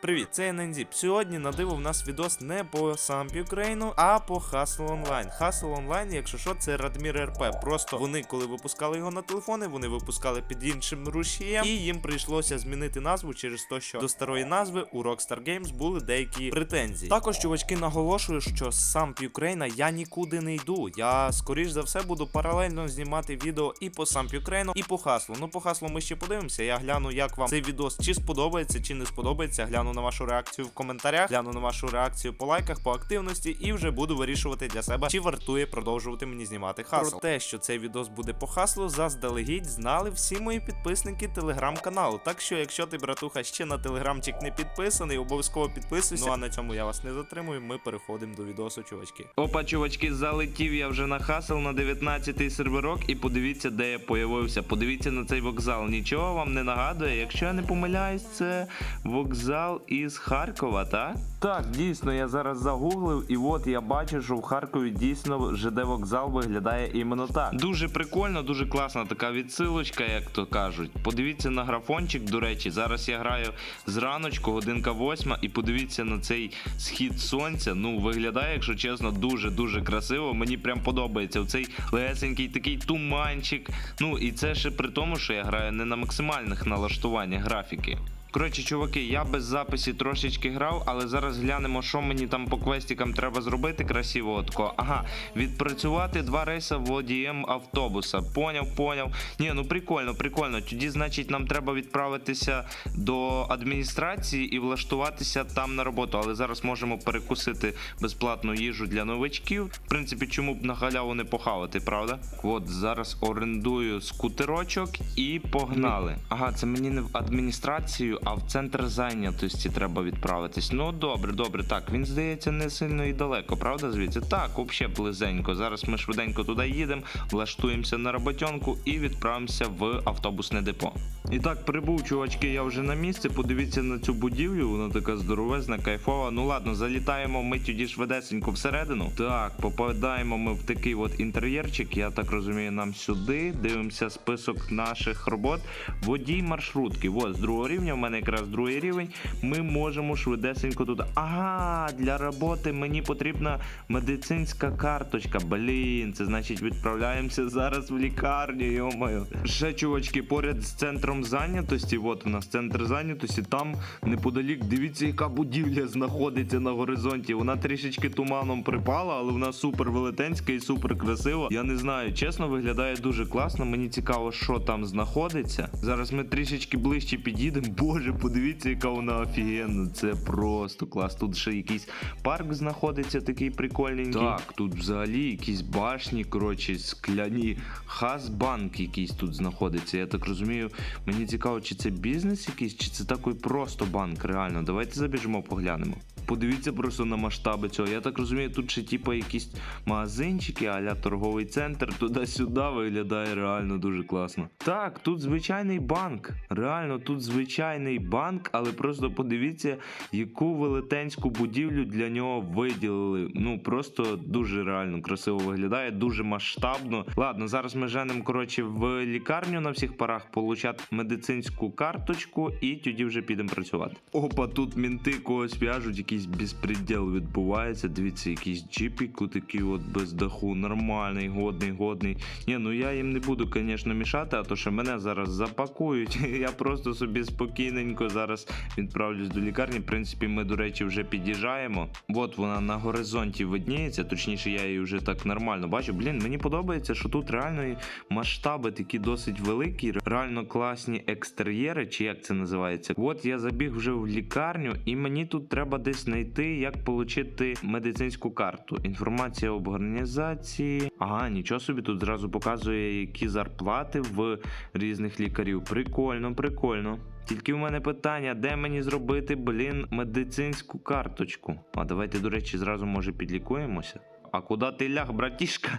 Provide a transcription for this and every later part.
Привіт, це NNZIP. Сьогодні на диво в нас відос не по Samp Ukraine, а по Hustle Online. Hustle Online, якщо що, це Радмір РП. Просто вони, коли випускали його на телефони, вони випускали під іншим рушієм, і їм прийшлося змінити назву через те, що до старої назви у Rockstar Games були деякі претензії. Також чувачки наголошую, що з Samp я нікуди не йду. Я скоріш за все буду паралельно знімати відео і по Samp Ukraine, і по Hustle. Ну по Hustle ми ще подивимося. Я гляну, як вам цей відос чи сподобається, чи не сподобається. Гляну на вашу реакцію в коментарях, гляну на вашу реакцію по лайках, по активності, і вже буду вирішувати для себе, чи вартує продовжувати мені знімати хасл. Про те, що цей відос буде по хаслу, заздалегідь знали всі мої підписники телеграм-каналу. Так що, якщо ти, братуха, ще на телеграмчик не підписаний, обов'язково підписуйся. Ну а на цьому я вас не затримую. Ми переходимо до відосу, чувачки. Опа, чувачки, залетів я вже на хасл на 19-й серверок і подивіться, де я появився. Подивіться на цей вокзал. Нічого вам не нагадує. Якщо я не помиляюсь, це вокзал із Харкова, так? Так, дійсно, я зараз загуглив, і от я бачу, що в Харкові дійсно ЖД вокзал виглядає іменно так. Дуже прикольно, дуже класна така відсилочка, як то кажуть. Подивіться на графончик, до речі, зараз я граю зраночку, годинка восьма, і подивіться на цей схід сонця. Ну, виглядає, якщо чесно, дуже-дуже красиво. Мені прям подобається. Оцей лесенький такий туманчик. Ну і це ще при тому, що я граю не на максимальних налаштуваннях графіки. Коротше, чуваки, я без записі трошечки грав, але зараз глянемо, що мені там по квестикам треба зробити красиво. Тако. Ага, відпрацювати два рейси водієм автобуса. Поняв, поняв. Ні, ну прикольно, прикольно. Тоді, значить, нам треба відправитися до адміністрації і влаштуватися там на роботу. Але зараз можемо перекусити безплатну їжу для новачків. В принципі, чому б на халяву не похавати, правда? От зараз орендую скутерочок і погнали. Ага, це мені не в адміністрацію, а в центр зайнятості треба відправитись. Ну добре, добре. Так, він здається не сильно і далеко, правда? Звідси? Так, взагалі близенько. Зараз ми швиденько туди їдемо, влаштуємося на роботянку і відправимося в автобусне депо. І так, прибув, чувачки, я вже на місці. Подивіться на цю будівлю, вона така здоровезна, кайфова. Ну ладно, залітаємо ми тоді швидесенько всередину. Так, попадаємо ми в такий от інтер'єрчик. Я так розумію, нам сюди. Дивимося список наших робот. Водій маршрутки. От, з другого рівня, в мене якраз другий рівень. Ми можемо швидесенько туди. Ага, для роботи мені потрібна медицинська карточка. Блін, це значить відправляємося зараз в лікарню, йомаю. Ще чувачки, поряд з центром зайнятості. От у нас центр зайнятості. Там неподалік, дивіться, яка будівля знаходиться на горизонті. Вона трішечки туманом припала, але вона супер велетенська і супер красива. Я не знаю, чесно, виглядає дуже класно. Мені цікаво, що там знаходиться. Зараз ми трішечки ближче підійдемо. Боже, подивіться, яка вона офігенна. Це просто клас. Тут ще якийсь парк знаходиться, такий прикольненький. Так, тут взагалі якісь башні, коротше, скляні. Хазбанк якийсь тут знаходиться. Я так розумію, мені цікаво, чи це бізнес якийсь, чи це такий просто банк. Реально, давайте забіжимо, поглянемо. Подивіться просто на масштаби цього. Я так розумію, тут ще типу якісь магазинчики, аля торговий центр, туди-сюди виглядає реально дуже класно. Так, тут звичайний банк. Реально, тут звичайний банк, але просто подивіться, яку велетенську будівлю для нього виділили. Ну просто дуже реально красиво виглядає, дуже масштабно. Ладно, зараз ми женемо коротше в лікарню на всіх парах получати медицинську карточку, і тоді вже підемо працювати. Опа, тут мінти когось в'яжуть, якийсь безпреділ відбувається. Дивіться, якийсь джипік, такий от без даху, нормальний, годний, годний. Ні, ну я їм не буду, звісно, мішати, а то що мене зараз запакують. Я просто собі спокійненько зараз відправлюсь до лікарні. В принципі, ми, до речі, вже під'їжджаємо. От вона на горизонті видніється, точніше, я її вже так нормально бачу. Блін, мені подобається, що тут реально масштаби такі досить великі, реально класні екстер'єри, чи як це називається. От я забіг вже в лікарню, і мені тут треба десь знайти, як отримати медицинську карту. Інформація об організації. Ага, нічого собі тут зразу показує, які зарплати в різних лікарів. Прикольно, прикольно. Тільки в мене питання, де мені зробити, блін, медицинську карточку. А давайте, до речі, зразу може підлікуємося. А куди ти ляг, братішка?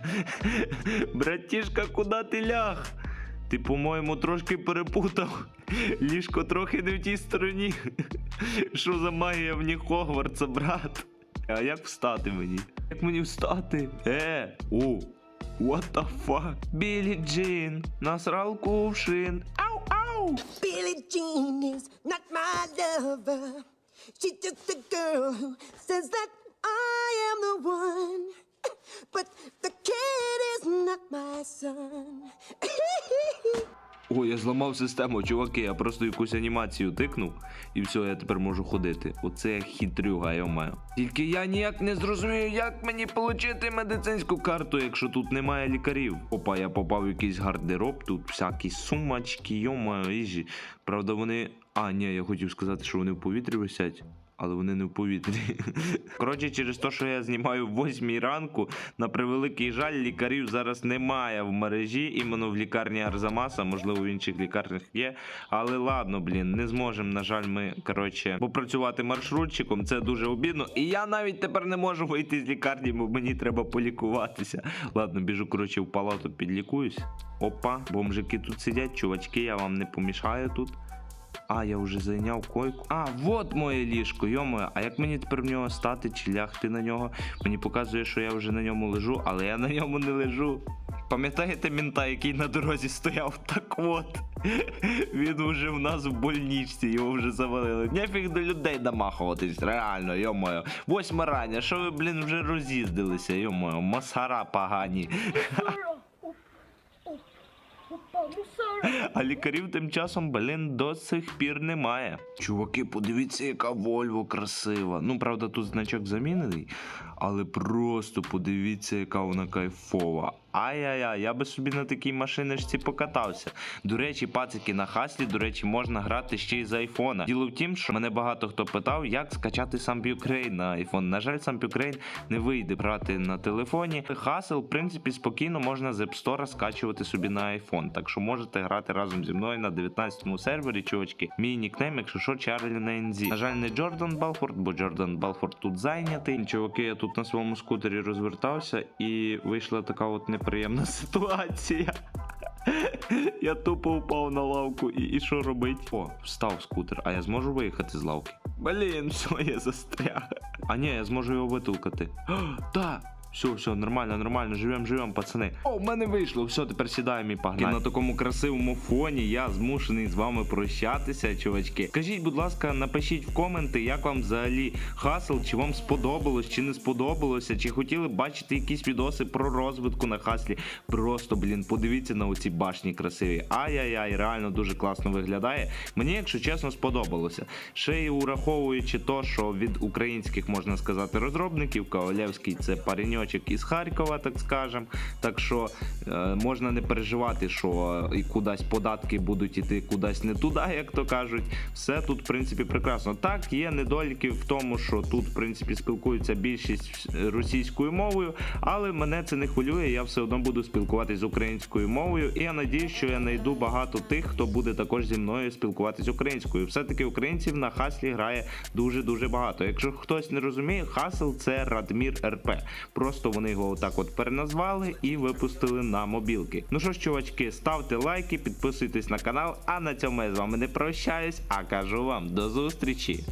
братішка, куди ти ляг? Ти, по-моєму, трошки перепутав. Ліжко трохи не в тій стороні. Що за магія в ній Хогвартса, брат? А як встати мені? Як мені встати? Е, о, what the fuck? Білі Джин, насрал кувшин. Ау, ау! Billie Jean is not my lover. She took the girl who says that I am the one. But the kid is not my son. Ой, я зламав систему, чуваки, я просто якусь анімацію тикнув, і все, я тепер можу ходити. Оце я хитрюга, йомаю. Тільки я ніяк не зрозумію, як мені отримати медицинську карту, якщо тут немає лікарів. Опа, я попав в якийсь гардероб, тут всякі сумочки, йомаю, іжі. Правда, вони. А, ні, я хотів сказати, що вони в повітрі висять. Але вони не в повітрі. Коротше, через те, що я знімаю в 8 ранку, на превеликий жаль, лікарів зараз немає в мережі, іменно в лікарні Арзамаса, можливо, в інших лікарнях є. Але ладно, блін, не зможемо, на жаль, ми коротше попрацювати маршрутчиком. Це дуже обідно. І я навіть тепер не можу вийти з лікарні, бо мені треба полікуватися. Ладно, біжу, коротше, в палату підлікуюсь. Опа, бомжики тут сидять, чувачки, я вам не помішаю тут. А, я вже зайняв койку. А, вот моє ліжко, йомо. А як мені тепер в нього стати чи лягти на нього? Мені показує, що я вже на ньому лежу, але я на ньому не лежу. Пам'ятаєте мінта, який на дорозі стояв? Так от. Він уже в нас в больничці, його вже завалили. Нефіг до людей домахуватись, реально, йомою. Восьма рання, що ви, блін, вже роз'їздилися, йомою, масара погані. А лікарів тим часом, блін, до сих пір немає. Чуваки, подивіться, яка Вольво красива. Ну, правда, тут значок замінений, але просто подивіться, яка вона кайфова. Ай-яй-яй, я би собі на такій машиночці покатався. До речі, пацики на хаслі, до речі, можна грати ще й з айфона. Діло в тім, що мене багато хто питав, як скачати сам Ukraine на айфон. На жаль, сам Ukraine не вийде брати на телефоні. Хасл, в принципі, спокійно можна з App Store скачувати собі на айфон. Так що можете грати разом зі мною на 19-му сервері, чувачки. Мій нікнейм, якщо що, Чарлі на NZ. На жаль, не Джордан Балфорд, бо Джордан Балфорд тут зайнятий. Чуваки, я тут на своєму скутері розвертався і вийшла така от неприємна ситуація. Я тупо впав на лавку і, і що робить? О, встав скутер, а я зможу виїхати з лавки. Блін, все, я застряг. А ні, я зможу його витулкати. Так. Все, все, нормально, нормально, живем, живем, пацани. О, в мене вийшло, все, тепер сідаємо і погнали. На такому красивому фоні я змушений з вами прощатися, чувачки. Скажіть, будь ласка, напишіть в коменти, як вам взагалі хасл, чи вам сподобалось, чи не сподобалося, чи хотіли бачити якісь відоси про розвитку на хаслі. Просто, блін, подивіться на оці башні красиві. Ай-яй-яй, реально дуже класно виглядає. Мені, якщо чесно, сподобалося. Ще й ураховуючи то, що від українських можна сказати розробників, Ковалевський це пареньочок із Харкова, так скажем. Так що е, можна не переживати, що і кудись податки будуть іти кудись не туди, як то кажуть. Все тут, в принципі, прекрасно. Так, є недоліки в тому, що тут, в принципі, спілкується більшість російською мовою, але мене це не хвилює. Я все одно буду спілкуватись з українською мовою. І я надію, що я знайду багато тих, хто буде також зі мною спілкуватись українською. Все-таки українців на хаслі грає дуже дуже багато. Якщо хтось не розуміє, хасл це Радмір РП. Просто вони його отак от переназвали і випустили на мобілки. Ну що ж, чувачки, ставте лайки, підписуйтесь на канал. А на цьому я з вами не прощаюсь, а кажу вам до зустрічі.